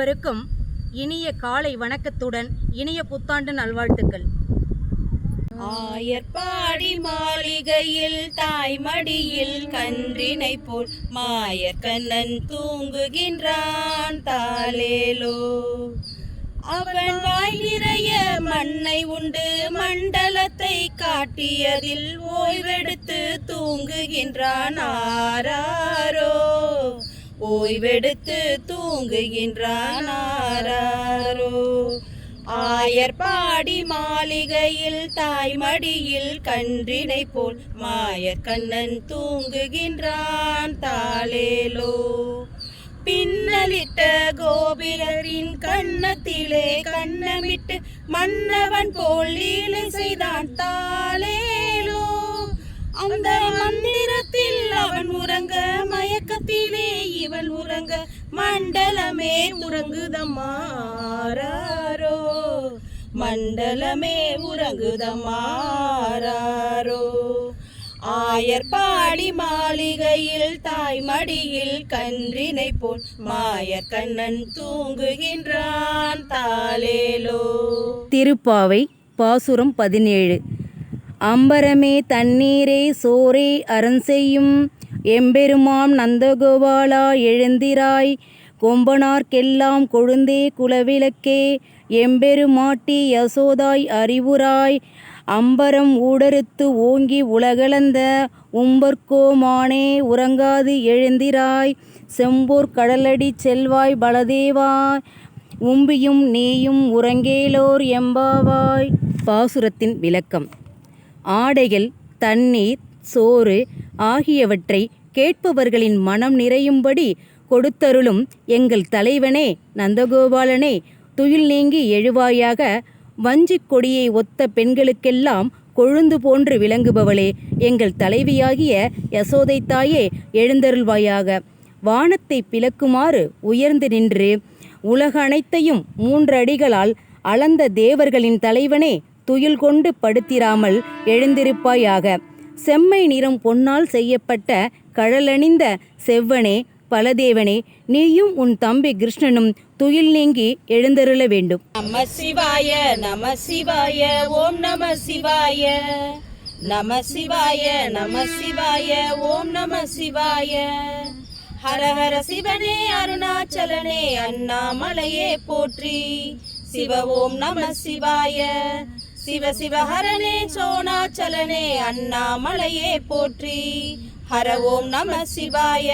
அனைவருக்கும் இனிய காலை வணக்கத்துடன் இனிய புத்தாண்டு நல்வாழ்த்துக்கள். ஆயர்பாடி மாளிகையில் தாய்மடியில் கன்றினை போல் மாயர் கண்ணன் தூங்குகின்றான் தாலேலோ அவன் வாய் நிறைய மண்ணை உண்டு மண்டலத்தை காட்டியதில் ஓய்வெடுத்து தூங்குகின்றான் ஆராரோ. ஓய்வெடுத்து தூங்குகின்றானாரோ? ஆராரோ ஆயர்பாடி மாளிகையில் தாய்மடியில் கன்றினை போல் மாயர் கண்ணன் தூங்குகின்றான் தாளேலோ. பின்னலிட்ட கோபிலரின் கண்ணத்திலே கண்ணமிட்டு மன்னவன் போல் லீலை செய்தான் தாளே. அந்த மந்திரத்தில் அவன் உறங்க மயக்கத்திலே இவன் உறங்க மண்டலமே உறங்குதம்மாரோ மண்டலமே உறங்குதம்மாரோ ஆயர்பாடி மாளிகையில் தாய்மடியில் கன்றினை போல் மாயர் கண்ணன் தூங்குகின்றான் தாலேலோ திருப்பாவை பாசுரம் பதினேழு. அம்பரமே தண்ணீரே சோரே அரண் செய்யும் எம்பெருமாம் நந்தகோபாலா எழுந்திராய். கொம்பனார்க்கெல்லாம் கொழுந்தே குலவிளக்கே. எம்பெருமாட்டி யசோதாய் அறிவுராய் அம்பரம் ஊடறுத்து ஓங்கி உலகளந்த உம்பர்கோமானே உறங்காது எழுந்திராய். செம்போர் கடலடி செல்வாய் பலதேவா. உம்பியும் நீயும் உறங்கேலோர் எம்பாவாய். பாசுரத்தின் விளக்கம். ஆடைகள் தண்ணீர் சோறு ஆகியவற்றை கேட்பவர்களின் மனம் நிறையும்படி கொடுத்தருளும் எங்கள் தலைவனே நந்தகோபாலனே. துயில் நீங்கி எழுவாயாக வஞ்சிக் கொடியை ஒத்த பெண்களுக்கெல்லாம் கொழுந்து போன்று விளங்குபவளே எங்கள் தலைவியாகிய யசோதை தாயே எழுந்தருள்வாயாக. வானத்தை பிளக்குமாறு உயர்ந்து நின்று உலக அனைத்தையும் மூன்று அடிகளால் அளந்த தேவர்களின் தலைவனே துயில் கொண்டு படுத்திராமல் எழுந்திருப்பாயாக. செம்மை நிறம் பொன்னால் செய்யப்பட்ட கழலணிந்த செவ்வனே பலதேவனே நீயும் உன் தம்பி கிருஷ்ணனும் துயில் நீங்கி எழுந்தருள வேண்டும். நம சிவாய நம சிவாய ஓம் நம சிவாய. நம சிவாய நம சிவாய ஓம் நம சிவாய. ஹர ஹர சிவனே அருணாச்சலனே அண்ணாமலையே போற்றி. சிவ ஓம் நம சிவாய. சிவ சிவஹரனே சோனாச்சலனே அண்ணாமலையே போற்றி. ஹர ஓம் நம சிவாய.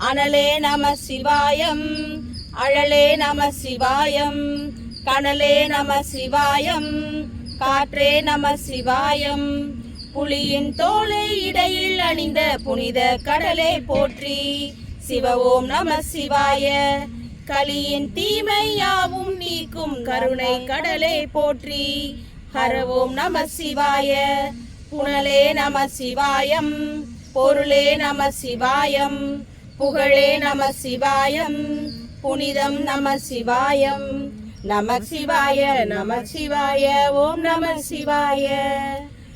அனலே நம சிவாயம். அழலே நம சிவாயம். கனலே நம சிவாயம். காற்றே நம சிவாயம். புலியின் தோலை இடையில் அணிந்த புனித கடலே போற்றி. சிவ ஓம் நம சிவாய. கலியின் தீமை யாவும் நீக்கும் கருணை கடலே போற்றி. ஹர ஓம் நம சிவாய. புனலே நம சிவாயம். பொருளே நம சிவாயம். புகழே நம சிவாயம். புனிதம் நம சிவாயம். நம சிவாய நம சிவாய. ஓம் நம சிவாய.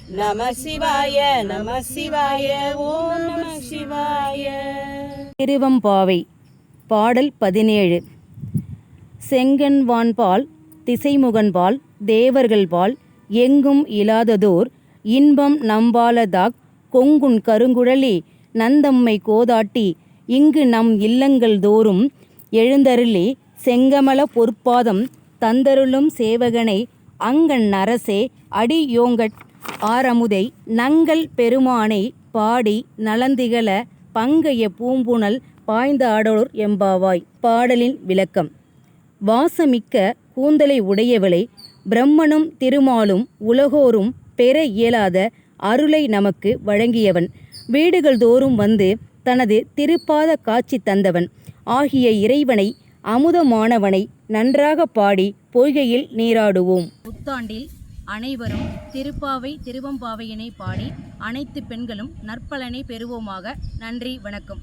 நம சிவாய நம சிவாய. ஓம் நம சிவாய. திருவம்பாவை பாடல் பதினேழு. செங்கன்வான்பால் திசைமுகன்பால் தேவர்கள்பால் எங்கும் இலாததோர் இன்பம் நம்பாலதாக் கொங்குன் கருங்குழலி நந்தம்மை கோதாட்டி இங்கு நம் இல்லங்கள் தோறும் எழுந்தருளி செங்கமல பொற்பாதம் தந்தருளும் சேவகனை அங்கன் அரசே அடியோங்கட் ஆரமுதை நங்கள் பெருமானை பாடி நலந்திகழ பங்கைய பூம்புணல் பாய்ந்த ஆடலூர் எம்பாவாய் பாடலின் விளக்கம். வாசமிக்க கூந்தலை உடையவளை பிரம்மனும் திருமாலும் உலகோரும் பெற இயலாத அருளை நமக்கு வழங்கியவன். வீடுகள் தோறும் வந்து தனது திருப்பாத காட்சி தந்தவன். ஆகிய இறைவனை அமுதமானவனை நன்றாக பாடி பொய்கையில் நீராடுவோம். புத்தாண்டில் அனைவரும் திருப்பாவை திருவம்பாவையினை பாடி அனைத்து பெண்களும் நற்பலனை பெறுவோமாக. நன்றி வணக்கம்.